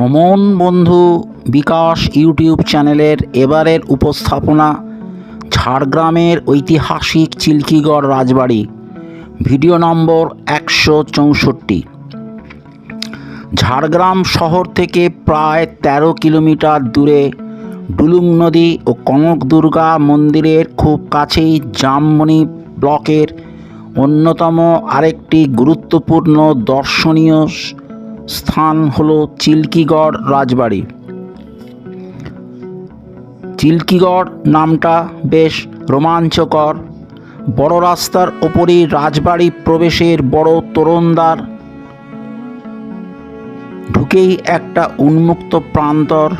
ভ্রমণ বন্ধু বিকাশ ইউটিউব চ্যানেলের এবারের উপস্থাপনা ঝাড়গ্রামের ঐতিহাসিক চিল্কিগড় রাজবাড়ি, ভিডিও নম্বর একশো চৌষট্টি। ঝাড়গ্রাম শহর থেকে প্রায় তেরো কিলোমিটার দূরে ডুলুং নদী ও কনক দুর্গা মন্দিরের খুব কাছেই জামমণি ব্লকের অন্যতম আরেকটি গুরুত্বপূর্ণ দর্শনীয় স্থান হলো চিল্কিগড় রাজবাড়ি। চিল্কিগড় নামটা বেশ রোমাঞ্চকর। বড় রাস্তার ওপরই রাজবাড়ি প্রবেশের বড় তোরণদ্বার। ঢুকেই একটা উন্মুক্ত প্রান্তর,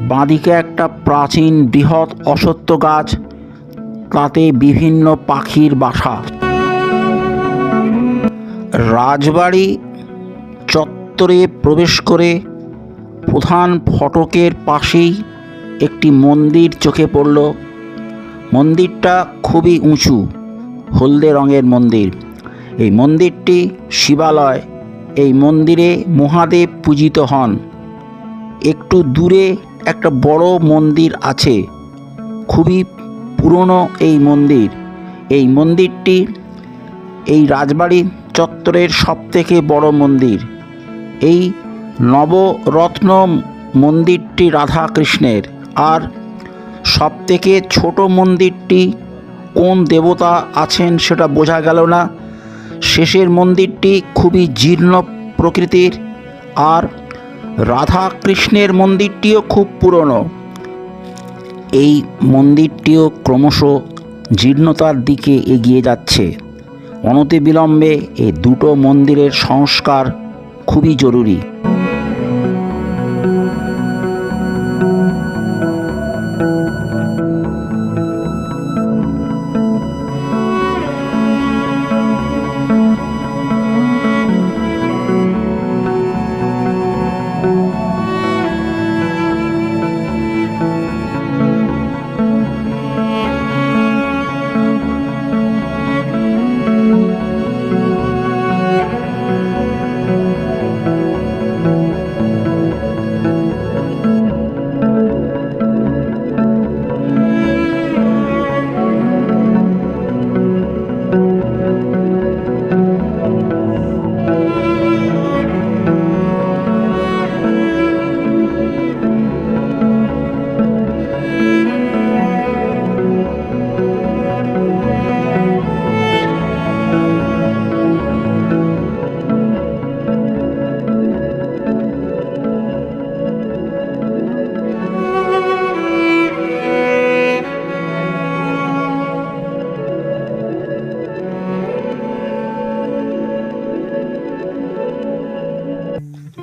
বাঁদিকে একটা প্রাচীন বৃহৎ অসত্য গাছ, তাতে বিভিন্ন পাখির বাসা। রাজবাড়ি চত্বরে প্রবেশ করে প্রধান ফটকের পাশেই একটি মন্দির চোখে পড়ল। মন্দিরটা খুবই উঁচু, হলদে রঙের মন্দির। এই মন্দিরটি শিবালয়। এই মন্দিরে মহাদেব পূজিত হন। একটু দূরে একটা বড় মন্দির আছে, খুবই পুরনো এই মন্দির। এই মন্দিরটি এই রাজবাড়ি চত্বরের সবথেকে বড় মন্দির। এই নবরত্ন মন্দিরটি রাধা কৃষ্ণের আর সবথেকে ছোট মন্দিরটি কোন দেবতা আছেন সেটা বোঝা গেল না। শেষের মন্দিরটি খুবই জীর্ণ প্রকৃতির। আর রাধা কৃষ্ণের মন্দিরটিও খুব পুরনো। এই মন্দিরটিও ক্রমশ জীর্ণতার দিকে এগিয়ে যাচ্ছে। অনতিবিলম্বে এই দুটো মন্দিরের সংস্কার খুবই জরুরি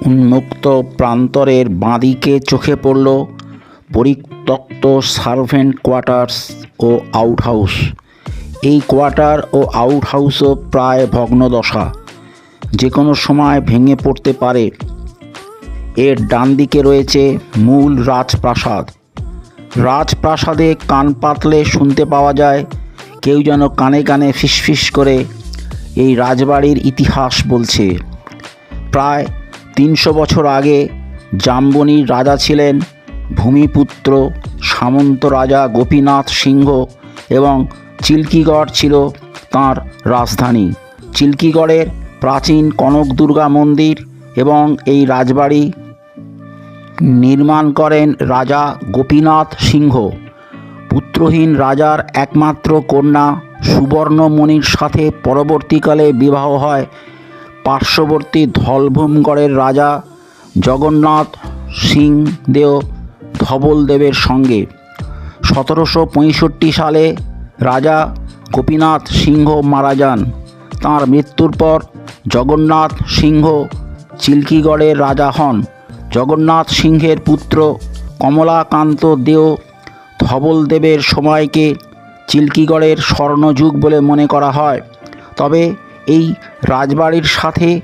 উন্মুক্ত প্রান্তরের বাঁদিকে চোখে পড়ল পরিত্যক্ত সার্ভেন্ট কোয়ার্টার্স ও আউটহাউস। এই কোয়ার্টার ও আউটহাউসও প্রায় ভগ্নদশা। যে কোনো সময় ভেঙে পড়তে পারে। এর ডান দিকে রয়েছে মূল রাজপ্রাসাদ। রাজপ্রাসাদে কান পাতলে শুনতে পাওয়া যায়, কেউ যেন কানে কানে ফিসফিস করে এই রাজবাড়ির ইতিহাস বলছে। প্রায় তিনশো বছর আগে জাম্বনির রাজা ছিলেন ভূমিপুত্র সামন্ত রাজা গোপীনাথ সিংহ এবং চিল্কিগড় ছিল তাঁর রাজধানী। চিল্কিগড়ের প্রাচীন কনক দুর্গা মন্দির এবং এই রাজবাড়ি নির্মাণ করেন রাজা গোপীনাথ সিংহ। পুত্রহীন রাজার একমাত্র কন্যা সুবর্ণমণির সাথে পরবর্তীকালে বিবাহ হয় পার্শ্ববর্তী ধলভূমগড়ের রাজা জগন্নাথ সিং দেও ধবলদেবের সঙ্গে। সতেরোশো পঁয়ষট্টি সালে রাজা গোপীনাথ সিংহ মারা যান। তাঁর মৃত্যুর পর জগন্নাথ সিংহ চিল্কিগড়ের রাজা হন। জগন্নাথ সিংহের পুত্র কমলাকান্ত দেও ধবলদেবের সময়কে চিল্কিগড়ের স্বর্ণযুগ বলে মনে করা হয়। তবে এই রাজবাড়ির সাথে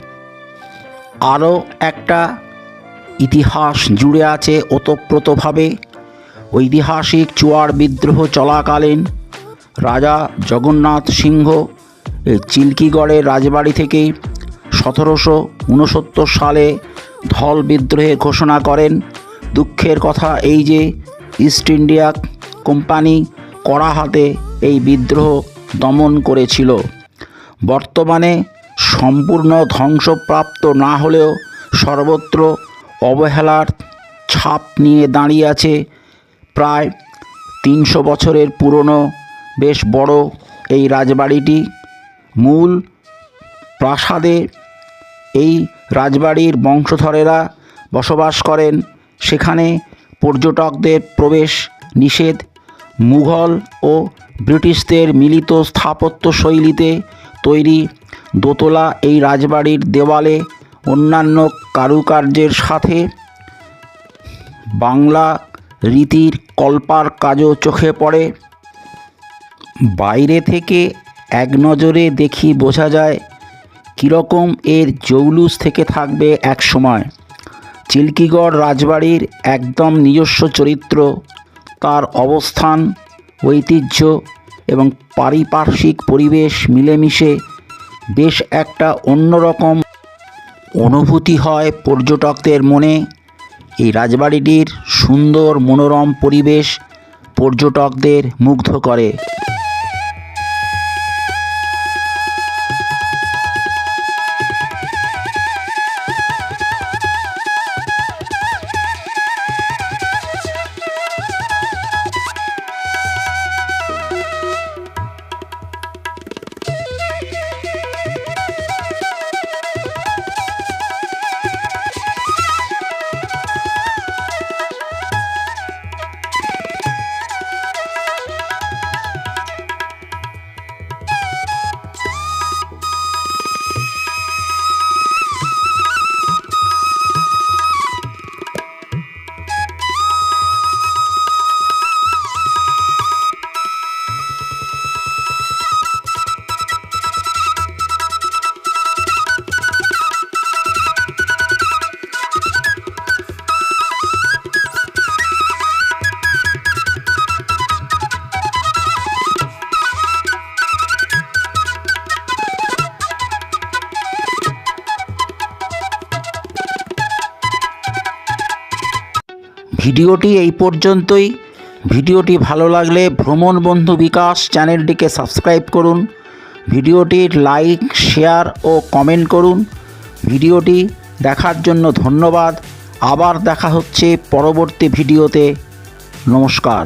আরও একটা ইতিহাস জুড়ে আছে ওতপ্রোতভাবে। ঐতিহাসিক চুয়ার বিদ্রোহ চলাকালীন রাজা জগন্নাথ সিংহ চিল্কিগড়ের রাজবাড়ি থেকেই সতেরোশো উনসত্তর সালে ধল বিদ্রোহে ঘোষণা করেন। দুঃখের কথা এই যে ইস্ট ইন্ডিয়া কোম্পানি কড়া হাতে এই বিদ্রোহ দমন করেছিল। বর্তমানে সম্পূর্ণ ধ্বংসপ্রাপ্ত না হলেও সর্বত্র অবহেলার ছাপ নিয়ে দাঁড়িয়ে আছে প্রায় তিনশো বছরের পুরনো বেশ বড় এই রাজবাড়িটি। মূল প্রাসাদে এই রাজবাড়ির বংশধরেরা বসবাস করেন। সেখানে পর্যটকদের প্রবেশ নিষেধ। মুঘল ও ব্রিটিশদের মিলিত স্থাপত্য শৈলীতে তৈরি। দোতলা এই রাজবাড়ির দেওয়ালে অন্যান্য কারুকার্যের সাথে বাংলা রীতির কল্পার কাজও চোখে পড়ে। বাইরে থেকে এক নজরে দেখি বোঝা যায়, কীরকম এর জৌলুস থেকে থাকবে এক সময়। চিল্কিগড় রাজবাড়ির একদম নিজস্ব চরিত্র, তার অবস্থান, ঐতিহ্য এবং পারিপার্শ্বিক পরিবেশ মিলেমিশে বেশ একটা অন্যরকম অনুভূতি হয় পর্যটকদের মনে। এই রাজবাড়িটির সুন্দর মনোরম পরিবেশ পর্যটকদের মুগ্ধ করে। ভিডিওটি এই পর্যন্তই। ভিডিওটি ভালো লাগলে ভ্রমণ বন্ধু বিকাশ চ্যানেলটিকে সাবস্ক্রাইব করুন। ভিডিওটির লাইক, শেয়ার ও কমেন্ট করুন। ভিডিওটি দেখার জন্য ধন্যবাদ। আবার দেখা হচ্ছে পরবর্তী ভিডিওতে। নমস্কার।